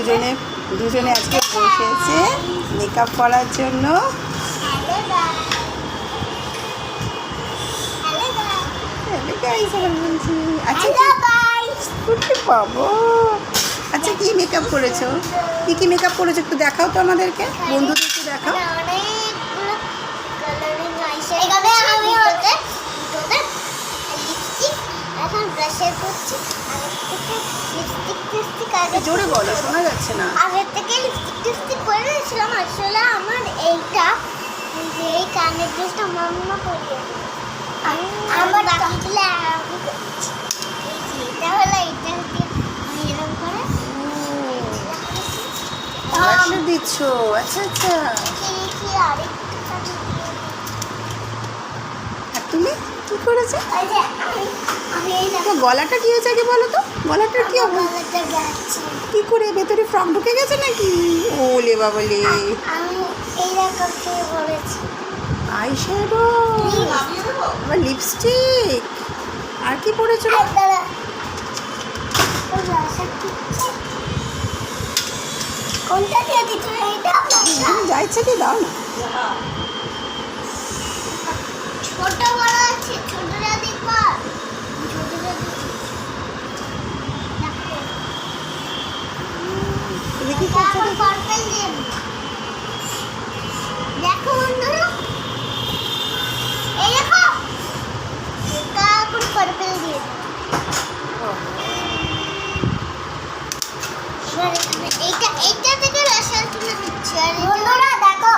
দুজনে দুজনে আজকে বসেছে মেকআপ করার জন্য। আচ্ছা আচ্ছা কি মেকআপ করেছ? কি কি মেকআপ করেছ একটু দেখাও তো আমাদেরকে। বন্ধুদের একটু দেখাও। ব্রাশের করছি। জোরে বলো শোনা যাচ্ছে না। আগের থেকে লিপস্টিক টিপস্টিক করে নিয়েছিলাম আসলে আমার এইটা এই কানের ড্রেসটা মাম্মা পরিয়ে আমার বাকিগুলো আমি করছি এটা হলো এটা এরকম করে দিচ্ছ আচ্ছা আচ্ছা। আরেকটা তুমি? কি করেছ? গলাটা কি হয়েছে আগে বলো তো? গলাটার কি হবে গলাটা কি করে ভেতরে ফ্রক ঢুকে গেছে নাকি? ওলে বাবলে। আই শ্যাডো আবার লিপস্টিক আর কি পরেছো। কোনটা দিয়ে দিচ্ছ এইটা তুমি যা ইচ্ছা দিয়ে দাও না। ছোট বড় আছে এখন পার্পল দিয়ে দেখো বন্ধুরা। এই দেখো। এখন দিয়ে এবার এখানে এইটা এইটা থেকে রসাল তুলে দিচ্ছি আর বন্ধুরা দেখো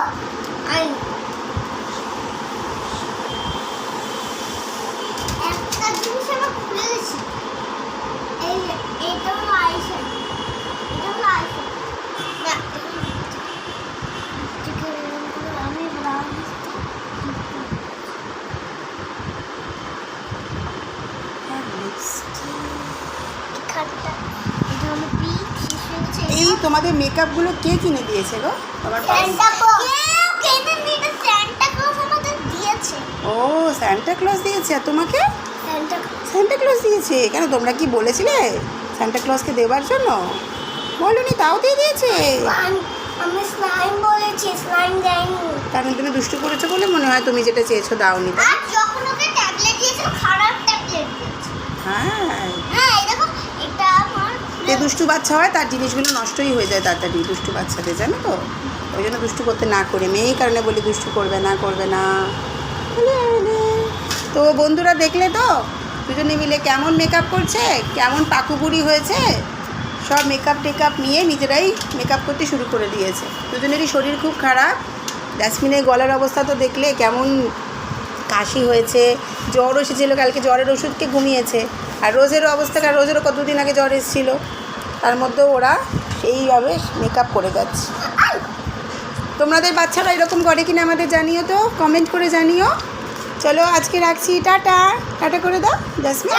আমি একটা জিনিস আমার খুলে গেছি এই যে, এইটা হলো আইশ্যাডো এটা হলো আইশ্যাডো না এটাকে এরকম করে আমি ব্রাউন এখানটা এটা হলো পিক শেষ হয়েছে এই তোমাদের মেকআপগুলো কে কিনে দিয়েছে গো? তোমার ও স্যান্টা ক্লজ দিয়েছে। তোমাকে? স্যান্টা ক্লজ দিয়েছে। কেন তোমরা কি বলেছিলে? স্যান্টা ক্লজকে দেওয়ার জন্য? বলনি তাও দিয়ে দিয়েছে। আমি স্লাইম বলেছি স্লাইম দেয়নি। কারণ তুমি দুষ্টু করেছ বলে মনে হয় তুমি যেটা চেয়েছো দাওনি। আর যখন ওকে ট্যাবলেট দিয়েছিল খারাপ ট্যাবলেট দিয়েছে। হ্যাঁ হ্যাঁ এই দেখো এটা আমার যে দুষ্টু বাচ্চা হয়, তার জিনিসগুলো নষ্টই হয়ে যায় তাড়াতাড়ি দুষ্টু বাচ্চাদের, জানো তো? ওই জন্য দুষ্টু করতে না করে মেয়েই কারণে বলি দুষ্টু করবে না করবে না। তো বন্ধুরা দেখলে তো? দুজনে মিলে কেমন মেকআপ করছে, কেমন পাকুপুরি হয়েছে? সব মেকআপ টেকআপ নিয়ে নিজেরাই মেকআপ করতে শুরু করে দিয়েছে। দুজনেরই শরীর খুব খারাপ। জাসমিনের গলার অবস্থা তো দেখলে কেমন কাশি হয়েছে, জ্বর এসেছিল, কালকে জ্বরের ওষুধকে ঘুমিয়েছে। আর রোজেরও অবস্থা, কারণ রোজেরও কতদিন আগে জ্বর এসেছিল? তার মধ্যে ওরা এইভাবে মেকআপ করে যাচ্ছে। তোমাদের বাচ্চারা এরকম করে কিনা আমাদের জানিও তো কমেন্ট করে জানিও। চলো আজকে রাখছি, টাটা। টাটা করে দাও জাসমিন